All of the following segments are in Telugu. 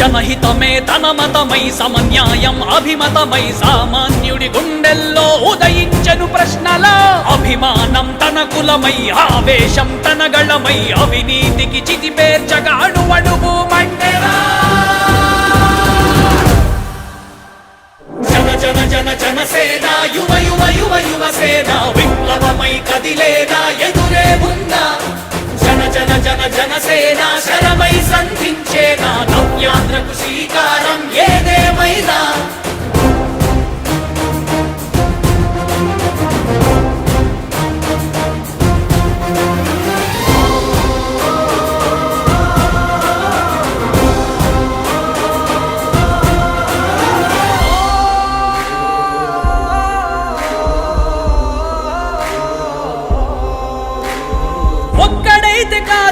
జనహితమే తన మతమై సమన్యాయం అభిమతమై సామాన్యుడి గుండెల్లో ఉదయించను ప్రశ్నల. అభిమానం తన కులమై ఆవేశం తన గళమై అవినీతికి చితిపేర్చగా అణువణువు మండెరా. జన జన జన జనసేన యువ యువ యువ యువ సేన విప్లవమై కదిలేదా ఎదురే ఉందా జన జన జనసేన శరమై సంధించేనా? నవ్యాంధ్రకు శ్రీకారం ఏదేమైనా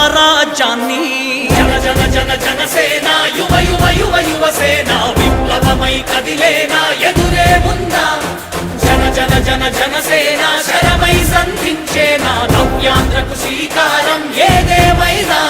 సమరాజాన్ని జన జన జన జనసేన యువ యువ యువ యువ సేన విప్లవమై కదిలేనా ఎదురే ఉందా జన జన జన జనసేన శరమై సంధించేనా నవ్యాంధ్రకు శ్రీకారం ఏదేమైనా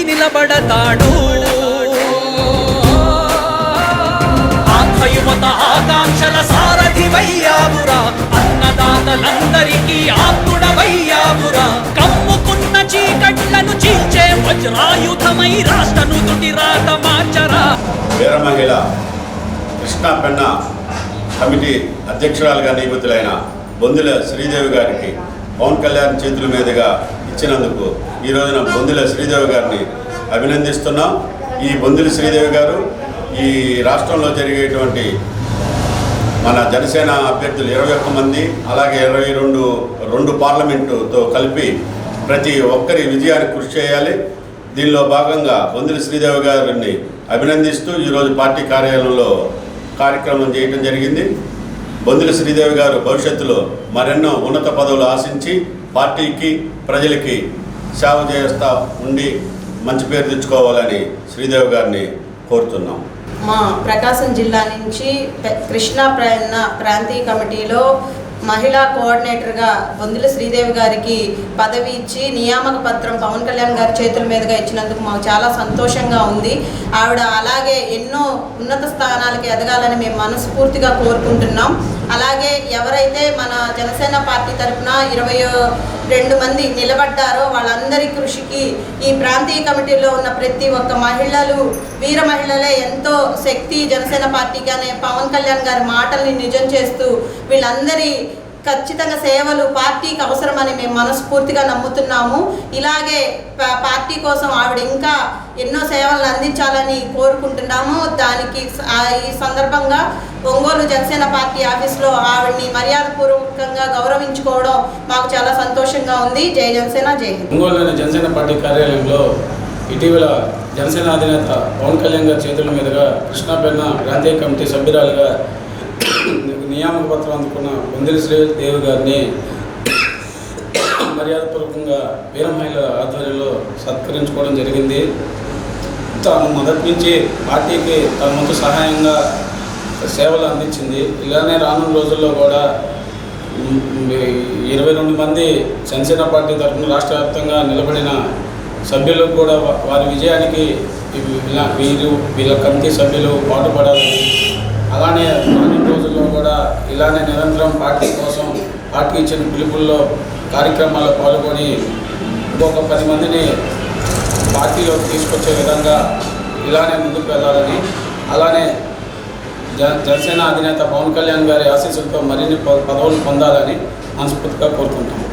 నిలిచి నిలబడతాడు. ఆత్మయువత ఆకాంక్షల సారథివయ్యావురా. అన్నదాతలందరికీ ఆత్ముడవయ్యావురా. కమ్ముకున్న చీకట్లను చీల్చే వజ్రాయుధమై రాష్ట్రను తుటిరాత మార్చరా. వీరమహిళ కృష్ణ పెన్న కమిటీ అధ్యక్షురాలుగా నియమితులైన బొందుల శ్రీదేవి గారికి పవన్ కళ్యాణ్ చేతుల మీదుగా ఇచ్చినందుకు ఈ రోజున బొందుల శ్రీదేవి గారిని అభినందిస్తున్నాం. ఈ బొందుల శ్రీదేవి గారు ఈ రాష్ట్రంలో జరిగేటువంటి మన జనసేన అభ్యర్థులు ఇరవై ఒక్క మంది అలాగే ఇరవై రెండు రెండు పార్లమెంటుతో కలిపి ప్రతి ఒక్కరి విజయానికి కృషి చేయాలి. దీనిలో భాగంగా బొందుల శ్రీదేవి గారిని అభినందిస్తూ ఈరోజు పార్టీ కార్యాలయంలో కార్యక్రమం చేయడం జరిగింది. బొందుల శ్రీదేవి గారు భవిష్యత్తులో మరెన్నో ఉన్నత పదవులు ఆశించి పార్టీకి ప్రజలకి సేవ చేస్తా ఉండి మంచి పేరు తెచ్చుకోవాలని శ్రీదేవి గారిని కోరుతున్నాం. మా ప్రకాశం జిల్లా నుంచి కృష్ణా ప్రయాణ ప్రాంతీయ కమిటీలో మహిళా కోఆర్డినేటర్గా బొందుల శ్రీదేవి గారికి పదవి ఇచ్చి నియామక పత్రం పవన్ కళ్యాణ్ గారి చేతుల మీదుగా ఇచ్చినందుకు మాకు చాలా సంతోషంగా ఉంది. ఆవిడ అలాగే ఎన్నో ఉన్నత స్థానాలకి ఎదగాలని మేము మనస్ఫూర్తిగా కోరుకుంటున్నాం. అలాగే ఎవరైతే మన జనసేన పార్టీ తరఫున ఇరవై రెండు మంది నిలబడ్డారో వాళ్ళందరి కృషికి ఈ ప్రాంతీయ కమిటీలో ఉన్న ప్రతి ఒక్క మహిళలు వీర మహిళలే ఎంతో శక్తి జనసేన పార్టీకి అనే పవన్ కళ్యాణ్ గారి మాటల్ని నిజం చేస్తూ వీళ్ళందరి ఖచ్చితంగా సేవలు పార్టీకి అవసరమని మేము మనస్ఫూర్తిగా నమ్ముతున్నాము. ఇలాగే పార్టీ కోసం ఆవిడ ఇంకా ఎన్నో సేవలను అందించాలని కోరుకుంటున్నాము. దానికి ఈ సందర్భంగా ఒంగోలు జనసేన పార్టీ ఆఫీస్లో ఆవిడ్ని మర్యాదపూర్వకంగా గౌరవించుకోవడం మాకు చాలా సంతోషంగా ఉంది. జై జనసేన జై ఒంగోలు జనసేన పార్టీ కార్యాలయంలో ఇటీవల జనసేన అధినేత పవన్ కళ్యాణ్ గారి చేతుల మీదుగా కృష్ణాపెన్న ప్రాంతీయ కమిటీ సభ్యురాలుగా నియామక పత్రం అందుకున్న బొందిలి శ్రీదేవి గారిని మర్యాదపూర్వకంగా వీరమహిళ ఆధ్వర్యంలో సత్కరించుకోవడం జరిగింది. తాను మొదటి నుంచి పార్టీకి తన ముందు సహాయంగా సేవలు అందించింది. ఇలానే రానున్న రోజుల్లో కూడా ఇరవై రెండు మంది జనసేన పార్టీ తరఫున రాష్ట్ర వ్యాప్తంగా నిలబడిన సభ్యులు కూడా వారి విజయానికి వీరు వీళ్ళ కమిటీ సభ్యులు పాటుపడాలని అలానే రానున్న రోజుల్లో కూడా ఇలానే నిరంతరం పార్టీ కోసం పార్టీ ఇచ్చిన పిలుపుల్లో కార్యక్రమాల్లో పాల్గొని ఇంకొక పది మందిని పార్టీలోకి తీసుకొచ్చే విధంగా ఇలానే ముందుకు వెళ్ళాలని అలానే జనసేన అధినేత పవన్ కళ్యాణ్ గారి ఆశీస్సులతో మరిన్ని పదవులు పొందాలని మనస్ఫూర్తిగా కోరుకుంటున్నాం.